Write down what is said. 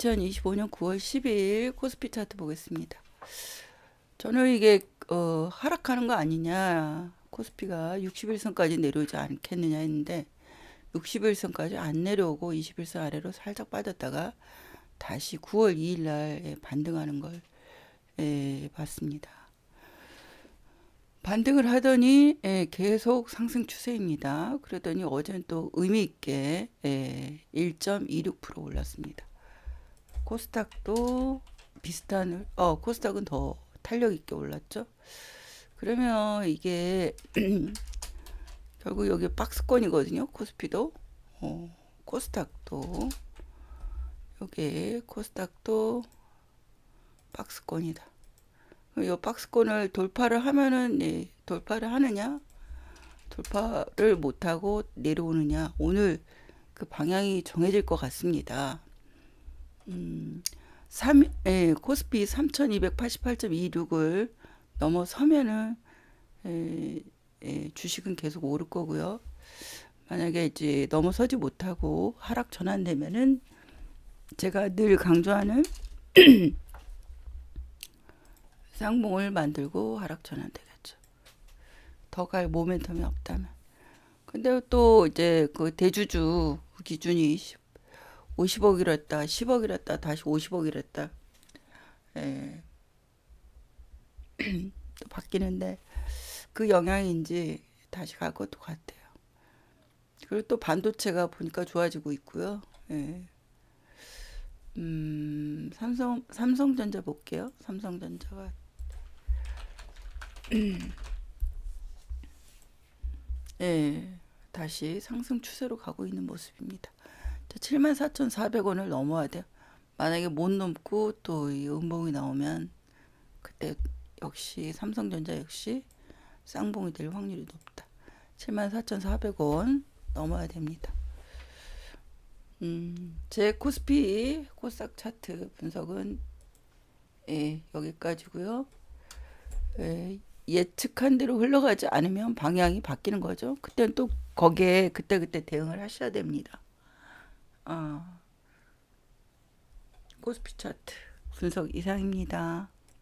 2025년 9월 10일 코스피 차트 보겠습니다. 저는 이게 어, 하락하는 거 아니냐. 코스피가 61선까지 내려오지 않겠느냐 했는데 61선까지 안 내려오고 21선 아래로 살짝 빠졌다가 다시 9월 2일 날 반등하는 걸 예, 봤습니다. 반등을 하더니 예, 계속 상승 추세입니다. 그러더니 어제는 또 의미 있게 예, 1.26% 올랐습니다. 코스닥도 비슷한 어 코스닥은 더 탄력 있게 올랐죠. 그러면 이게 결국 여기 박스권이거든요. 코스피도 어, 코스닥도 여기 코스닥도 박스권이다. 이 박스권을 돌파를 하면은 예, 돌파를 하느냐 돌파를 못하고 내려오느냐 오늘 그 방향이 정해질 것 같습니다. 음, 3, 예, 코스피 3288.26을 넘어서면은 예, 예, 주식은 계속 오를 거고요. 만약에 이제 넘어서지 못하고 하락 전환되면은 제가 늘 강조하는 쌍봉을 만들고 하락 전환되겠죠. 더 갈 모멘텀이 없다면. 근데 또 이제 그 대주주 기준이 50억이랬다, 10억이랬다, 다시 50억이랬다. 예. 또 바뀌는데 그 영향인지 다시 갈 것도 같아요. 그리고 또 반도체가 보니까 좋아지고 있고요. 예. 음, 삼성 삼성전자 볼게요. 삼성전자가 예, 다시 상승 추세로 가고 있는 모습입니다. 74,400원을 넘어야 돼요. 만약에 못 넘고 또 이 음봉이 나오면 그때 역시 삼성전자 역시 쌍봉이 될 확률이 높다. 74,400원 넘어야 됩니다. 음, 제 코스피 코스닥 차트 분석은 예, 여기까지고요. 예, 예측한 대로 흘러가지 않으면 방향이 바뀌는 거죠. 그때는 또 거기에 그때그때 대응을 하셔야 됩니다. 어, 코스피 차트 분석 이상입니다.